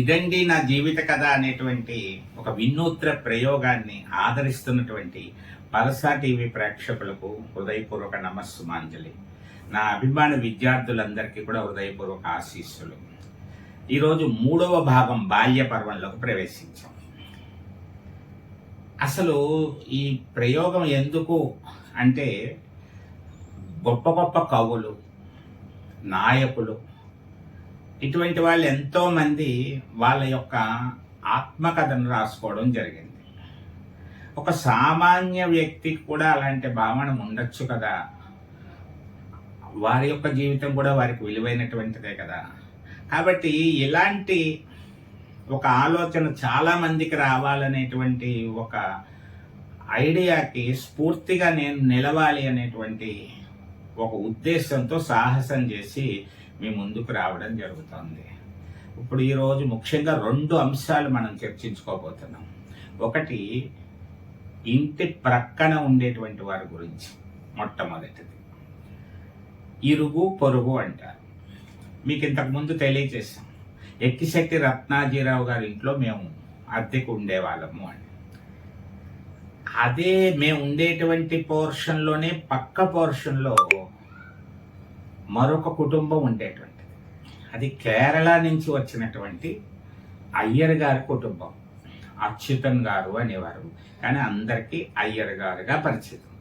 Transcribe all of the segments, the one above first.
ఇదండి నా జీవిత కథ అనేటువంటి ఒక వినూత్న ప్రయోగాన్ని ఆదరిస్తున్నటువంటి పలసా టీవీ ప్రేక్షకులకు హృదయపూర్వక నమస్సుమాంజలి. నా అభిమాన విద్యార్థులందరికీ కూడా హృదయపూర్వక ఆశీస్సులు. ఈరోజు మూడవ భాగం బాల్య పర్వంలోకి ప్రవేశించాం. అసలు ఈ ప్రయోగం ఎందుకు అంటే గొప్ప గొప్ప కవులు నాయకులు ఇటువంటి వాళ్ళు ఎంతోమంది వాళ్ళ యొక్క ఆత్మకథను రాసుకోవడం జరిగింది. ఒక సామాన్య వ్యక్తికి కూడా అలాంటి భావన ఉండొచ్చు కదా. వారి యొక్క జీవితం కూడా వారికి విలువైనటువంటిదే కదా. కాబట్టి ఇలాంటి ఒక ఆలోచన చాలా మందికి రావాలనేటువంటి ఒక ఐడియాకి స్ఫూర్తిగా నేను నిలవాలి అనేటువంటి ఒక ఉద్దేశంతో సాహసం చేసి మీ ముందుకు రావడం జరుగుతుంది. ఇప్పుడు ఈరోజు ముఖ్యంగా రెండు అంశాలు మనం చర్చించుకోబోతున్నాం. ఒకటి ఇంటి ప్రక్కన ఉండేటువంటి వారి గురించి మొట్టమొదటిది. ఇరుగు పొరుగు అంటారు. మీకు ఇంతకుముందు తెలియజేశాం. ఎక్కిశక్తి రత్నాజీరావు గారి ఇంట్లో మేము అద్దెకు ఉండేవాళ్ళము అని. అదే మేము ఉండేటువంటి పోర్షన్లోనే పక్క పోర్షన్లో మరొక కుటుంబం ఉండేటువంటిది. అది కేరళ నుంచి వచ్చినటువంటి అయ్యర్ గారి కుటుంబం. అచ్యుతన్ గారు అనేవారు. కానీ అందరికీ అయ్యర్ గారుగా పరిచితం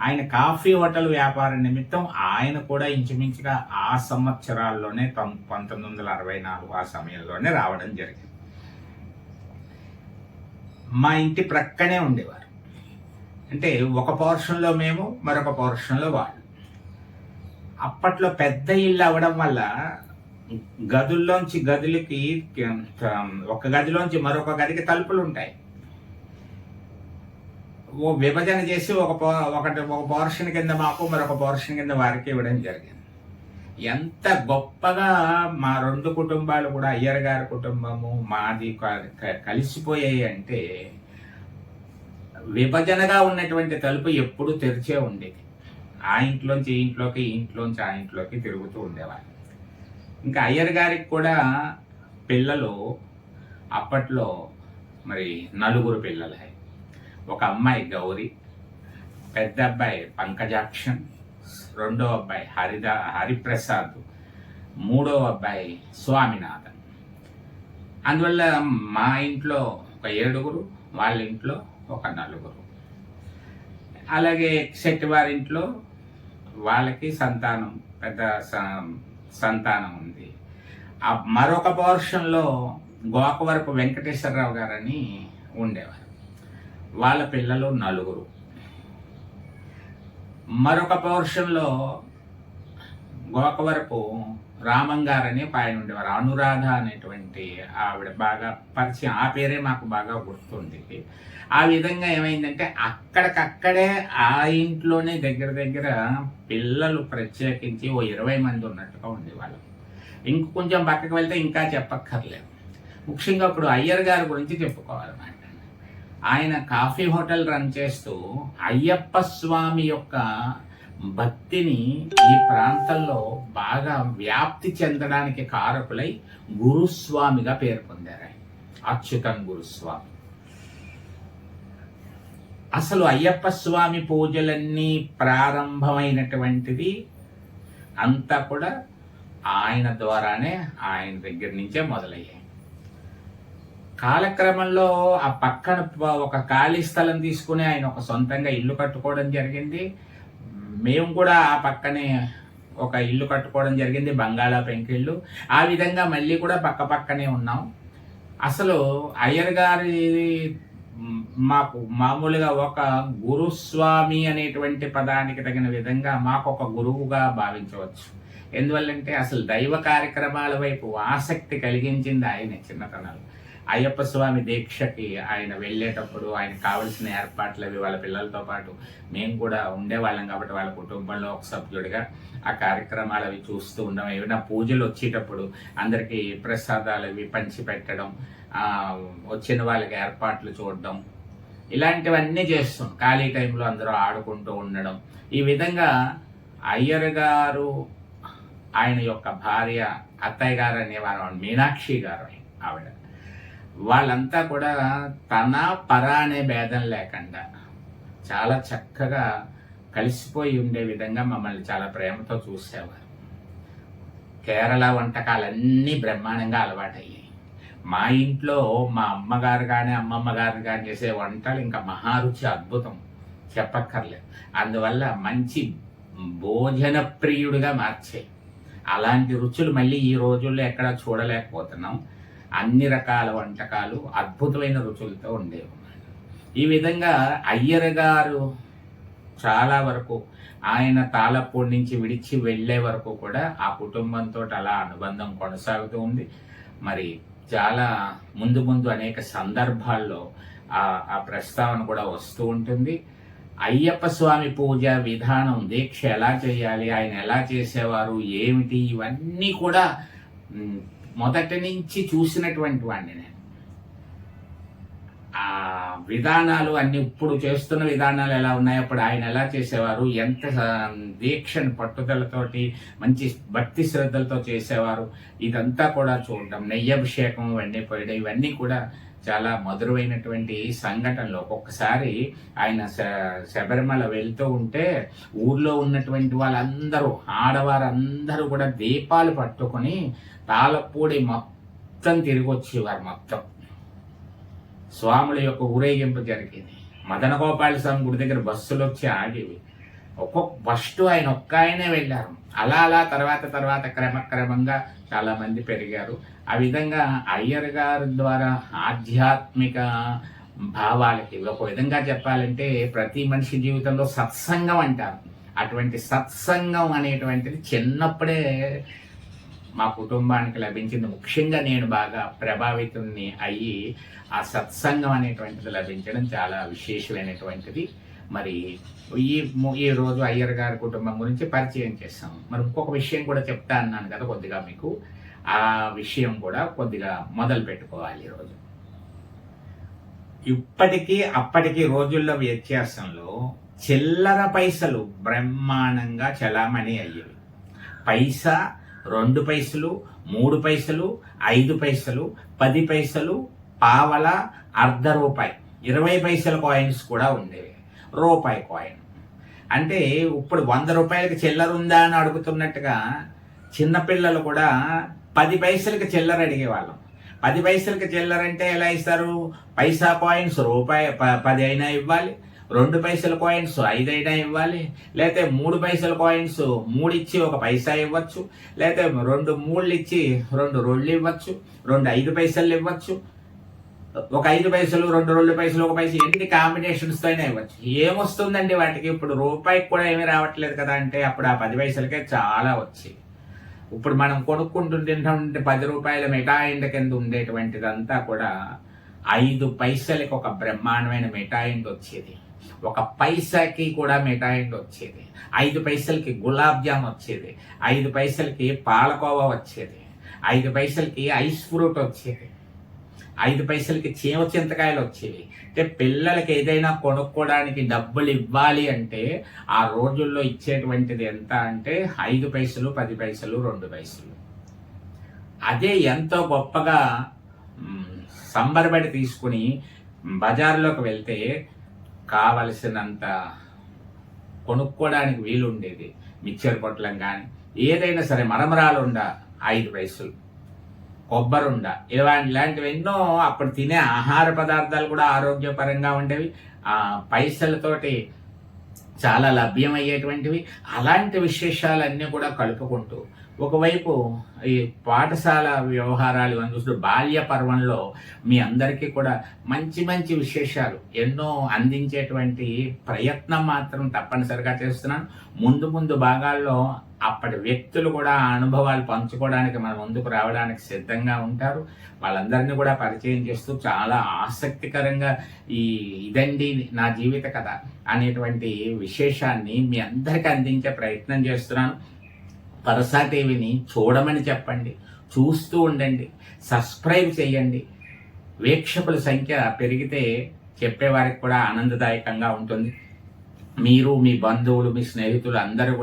ఆయన కాఫీ హోటల్ వ్యాపార నిమిత్తం ఆయన కూడా ఇంచుమించుగా ఆ సంవత్సరాల్లోనే తొం- పంతొమ్మిది వందల అరవై నాలుగు ఆ సమయంలోనే రావడం జరిగింది. మా ఇంటి ప్రక్కనే ఉండేవారు. అంటే ఒక పోర్షన్లో మేము మరొక పోర్షన్లో వాళ్ళు. అప్పట్లో పెద్ద ఇల్లు అవ్వడం వల్ల గదుల్లోంచి గదులకి ఒక గదిలోంచి మరొక గదికి తలుపులు ఉంటాయి విభజన చేసి ఒక ఒకటి ఒక పోర్షన్ కింద మాకు మరొక పోర్షన్ కింద వారికి ఇవ్వడం జరిగింది. ఎంత గొప్పగా మా రెండు కుటుంబాలు కూడా అయ్యర్ గారి కుటుంబము మాది క- క- కలిసిపోయాయి అంటే విభజనగా ఉన్నటువంటి తలుపు ఎప్పుడు తెరిచే ఉండేది. ఆ ఇంట్లోంచి ఈ ఇంట్లోకి ఈ ఇంట్లోంచి ఆ ఇంట్లోకి తిరుగుతూ ఉండేవారు. ఇంకా అయ్యర్ గారికి కూడా పిల్లలు అప్పట్లో మరి నలుగురు పిల్లలే. ఒక అమ్మాయి గౌరీ పెద్ద అబ్బాయి పంకజాక్షన్ రెండో అబ్బాయి హరిద హరిప్రసాద్ మూడో అబ్బాయి స్వామినాథన్. అందువల్ల మా ఇంట్లో ఒక ఏడుగురు వాళ్ళ ఇంట్లో ఒక నలుగురు. అలాగే శెట్టి వారి ఇంట్లో వాళ్ళకి సంతానం పెద్ద స- సంతానం ఉంది. ఆ మరొక పోర్షన్లో గోకవరపు వెంకటేశ్వరరావు గారని ఉండేవారు. వాళ్ళ పిల్లలు నలుగురు. మరొక పోర్షన్లో గోకవరపు రామం గారని ఉండేవారు. అనురాధ అనేటువంటి ఆవిడ బాగా పరిచయం. ఆ పేరే మాకు బాగా గుర్తుంది. ఆ విధంగా ఏమైందంటే అక్కడికక్కడే ఆ ఇంట్లోనే దగ్గర దగ్గర పిల్లలు ప్రత్యేకించి ఓ ఇరవై మంది ఉన్నట్టుగా ఉండేవాళ్ళు. ఇంక కొంచెం పక్కకు వెళ్తే ఇంకా చెప్పక్కర్లేదు. ముఖ్యంగా ఇప్పుడు అయ్యర్ గారి గురించి చెప్పుకోవాలన్నమాట ఆయన కాఫీ హోటల్ రన్ చేస్తూ అయ్యప్ప స్వామి యొక్క భక్తిని ఈ ప్రాంతంలో బాగా వ్యాప్తి చెందడానికి కారకులై గురుస్వామిగా పేరు పొందారు ఆయన. గురుస్వామి. అసలు అయ్యప్ప స్వామి పూజలన్నీ ప్రారంభమైనటువంటిది అంతా కూడా ఆయన ద్వారానే ఆయన దగ్గర నుంచే మొదలయ్యాయి. కాలక్రమంలో ఆ పక్కన ఒక ఖాళీ స్థలం తీసుకుని ఆయన ఒక సొంతంగా ఇల్లు కట్టుకోవడం జరిగింది. మేము కూడా ఆ పక్కనే ఒక ఇల్లు కట్టుకోవడం జరిగింది బంగాళా పెంకిళ్ళు ఆ విధంగా మళ్ళీ కూడా పక్క పక్కనే ఉన్నాం. అసలు అయ్యర్ గారి మాకు మామూలుగా ఒక గురుస్వామి అనేటువంటి పదానికి తగిన విధంగా మాకు ఒక గురువుగా భావించవచ్చు. ఎందువల్లంటే అసలు దైవ కార్యక్రమాల వైపు ఆసక్తి కలిగించింది ఆయన చిన్నతనంలో. అయ్యప్ప స్వామి దీక్షకి ఆయన వెళ్ళేటప్పుడు ఆయన కావలసిన ఏర్పాట్లు అవి వాళ్ళ పిల్లలతో పాటు మేము కూడా ఉండేవాళ్ళం కాబట్టి వాళ్ళ కుటుంబంలో ఒక సభ్యుడిగా ఆ కార్యక్రమాలు అవి చూస్తూ ఉన్నాం. ఏమైనా పూజలు వచ్చేటప్పుడు అందరికీ ప్రసాదాలు అవి పంచిపెట్టడం వచ్చిన వాళ్ళకి ఏర్పాట్లు చూడడం ఇలాంటివన్నీ చేస్తాం. ఖాళీ టైంలో అందరూ ఆడుకుంటూ ఉండడం. ఈ విధంగా అయ్యర్ గారు ఆయన యొక్క భార్య అత్తయ్య గారు అనేవారు మీనాక్షి గారు ఆవిడ. వాళ్ళంతా కూడా తన పర అనే భేదం లేకుండా చాలా చక్కగా కలిసిపోయి ఉండే విధంగా మమ్మల్ని చాలా ప్రేమతో చూసేవారు. కేరళ వంటకాలన్నీ బ్రహ్మాండంగా అలవాటయ్యాయి. మా ఇంట్లో మా అమ్మగారు కానీ అమ్మమ్మ గారు కానీ చేసే వంటలు ఇంకా మహారుచి అద్భుతం. చెప్పక్కర్లేదు. అందువల్ల మంచి భోజన ప్రియుడిగా మార్చాయి. అలాంటి రుచులు మళ్ళీ ఈ రోజుల్లో ఎక్కడ చూడలేకపోతున్నాం. అన్ని రకాల వంటకాలు అద్భుతమైన రుచులతో ఉండేవి. ఈ విధంగా అయ్యర్ గారు చాలా వరకు ఆయన తాళపూడి నుంచి విడిచి వెళ్ళే వరకు కూడా ఆ కుటుంబంతో అలా అనుబంధం కొనసాగుతూ ఉంది. మరి చాలా ముందు ముందు అనేక సందర్భాల్లో ఆ ప్రస్తావన కూడా వస్తూ ఉంటుంది. అయ్యప్ప స్వామి పూజ విధానం దీక్ష ఎలా చేయాలి ఆయన ఎలా చేసేవారు ఏమిటి ఇవన్నీ కూడా మొదటి నుంచి చూసినటువంటి వాడిని నేను. ఆ విధానాలు అన్ని ఇప్పుడు చేస్తున్న విధానాలు ఎలా ఉన్నాయి అప్పుడు ఆయన ఎలా చేసేవారు ఎంత దీక్షను పట్టుదలతోటి మంచి భక్తి శ్రద్ధలతో చేసేవారు ఇదంతా కూడా చూడటం నెయ్యభిషేకం ఇవన్నీ పోయడం ఇవన్నీ కూడా చాలా మధురమైనటువంటి సంఘటనలు. ఒక్కొక్కసారి ఆయన శ- శబరిమల వెళ్తూ ఉంటే ఊర్లో ఉన్నటువంటి వాళ్ళందరూ ఆడవారందరూ కూడా దీపాలు పట్టుకొని తాళపూడి మొత్తం తిరిగి వచ్చేవారు మొత్తం. స్వాముల యొక్క ఊరేగింపు జరిగేది. మదన గోపాల స్వామి గుడి దగ్గర బస్సులు వచ్చి ఆగేవి. ఒక్కొక్క ఫస్ట్ ఆయన ఒక్క ఆయనే వెళ్ళారు. అలా అలా తర్వాత తర్వాత క్రమక్రమంగా చాలామంది పెరిగారు. ఆ విధంగా అయ్యర్ గారి ద్వారా ఆధ్యాత్మిక భావాలకి ఒక విధంగా చెప్పాలంటే ప్రతి మనిషి జీవితంలో సత్సంగం అంటారు. అటువంటి సత్సంగం అనేటువంటిది చిన్నప్పుడే మా కుటుంబానికి లభించింది. ముఖ్యంగా నేను బాగా ప్రభావితుని అయ్యి ఆ సత్సంగం అనేటువంటిది లభించడం చాలా విశేషమైనటువంటిది. మరి ఈ ఈ రోజు అయ్యర్ గారి కుటుంబం గురించి పరిచయం చేస్తాం. మరి ఇంకొక విషయం కూడా చెప్తా అన్నాను కదా కొద్దిగా మీకు. ఆ విషయం కూడా కొద్దిగా మొదలు పెట్టుకోవాలి ఈరోజు ఇప్పటికీ అప్పటికి రోజుల్లో వ్యత్యాసంలో చిల్లర పైసలు బ్రహ్మాండంగా చలామణి అయ్యేవి. పైసా రెండు పైసలు మూడు పైసలు ఐదు పైసలు పది పైసలు పావల అర్ధ రూపాయి. ఇరవై పైసల కాయిన్స్ కూడా ఉండేవి. రూపాయి కాయిన్ అంటే ఇప్పుడు వంద రూపాయలకి చిల్లర ఉందా అని అడుగుతున్నట్టుగా చిన్నపిల్లలు కూడా పది పైసలకి చిల్లర అడిగేవాళ్ళం. పది పైసలకి చిల్లర అంటే ఎలా ఇస్తారు? పైసా కాయిన్స్ రూపాయి ప- పది అయినా ఇవ్వాలి. రెండు పైసల కాయిన్స్ ఐదు అయినా ఇవ్వాలి. లేకపోతే మూడు పైసల కాయిన్స్ మూడు ఇచ్చి ఒక పైసా ఇవ్వచ్చు. లేకపోతే రెండు మూళ్ళు ఇచ్చి రెండు రోళ్ళు ఇవ్వచ్చు. రెండు ఐదు పైసలు ఇవ్వచ్చు. ఒక ఐదు పైసలు రెండు రెండు పైసలు ఒక పైసలు ఎన్ని కాంబినేషన్స్తో అయినా ఇవ్వచ్చు. ఏమొస్తుందండి వాటికి? ఇప్పుడు రూపాయికి కూడా ఏమీ రావట్లేదు కదా అంటే అప్పుడు ఆ పది పైసలకే చాలా వచ్చేది ఇప్పుడు మనం కొనుక్కుంటుంటే పది రూపాయల మిఠాయిండ కింద ఉండేటువంటిదంతా కూడా ఐదు పైసలకి ఒక బ్రహ్మాండమైన మిఠాయిండ్ వచ్చేది. ఒక పైసాకి కూడా మిఠాయిండ్ వచ్చేది. ఐదు పైసలకి గులాబ్ జామ్ వచ్చేది. ఐదు పైసలకి పాలకోవా వచ్చేది. ఐదు పైసలకి ఐస్ ఫ్రూట్ వచ్చేది. ఐదు పైసలకి చీమ చింతకాయలు వచ్చేవి. అంటే పిల్లలకి ఏదైనా కొనుక్కోవడానికి డబ్బులు ఇవ్వాలి అంటే ఆ రోజుల్లో ఇచ్చేటువంటిది ఎంత అంటే ఐదు పైసలు పది పైసలు రెండు పైసలు. అదే ఎంతో గొప్పగా సంబరపడి తీసుకుని బజార్లోకి వెళ్తే కావలసినంత కొనుక్కోవడానికి వీలు ఉండేది మిక్చర్ పొట్లం కానీ ఏదైనా సరే మరమరాలు ఉండ ఐదు పైసలు. కొబ్బరుండ. ఇలాంటి ఇలాంటివి ఎన్నో అప్పుడు తినే ఆహార పదార్థాలు కూడా ఆరోగ్యపరంగా ఉండేవి. ఆ పైసలతోటి చాలా లభ్యమయ్యేటువంటివి. అలాంటి విశేషాలన్నీ కూడా కలుపుకుంటూ ఒకవైపు ఈ పాఠశాల వ్యవహారాలు అని బాల్య పర్వంలో మీ అందరికీ కూడా మంచి మంచి విశేషాలు ఎన్నో అందించేటువంటి ప్రయత్నం మాత్రం తప్పనిసరిగా చేస్తున్నాను. ముందు ముందు భాగాల్లో అప్పటి వ్యక్తులు కూడా ఆ అనుభవాలు పంచుకోవడానికి మన ముందుకు రావడానికి సిద్ధంగా ఉంటారు. వాళ్ళందరినీ కూడా పరిచయం చేస్తూ చాలా ఆసక్తికరంగా ఈ ఇదండి నా జీవిత కథ అనేటువంటి విశేషాన్ని మీ అందరికీ అందించే ప్రయత్నం చేస్తున్నాను. పరసా చూడమని చెప్పండి చూస్తూ ఉండండి సబ్స్క్రైబ్ చేయండి. వీక్షకుల సంఖ్య పెరిగితే చెప్పేవారికి కూడా ఆనందదాయకంగా ఉంటుంది. మీరు మీ బంధువులు మీ స్నేహితులు అందరూ కూడా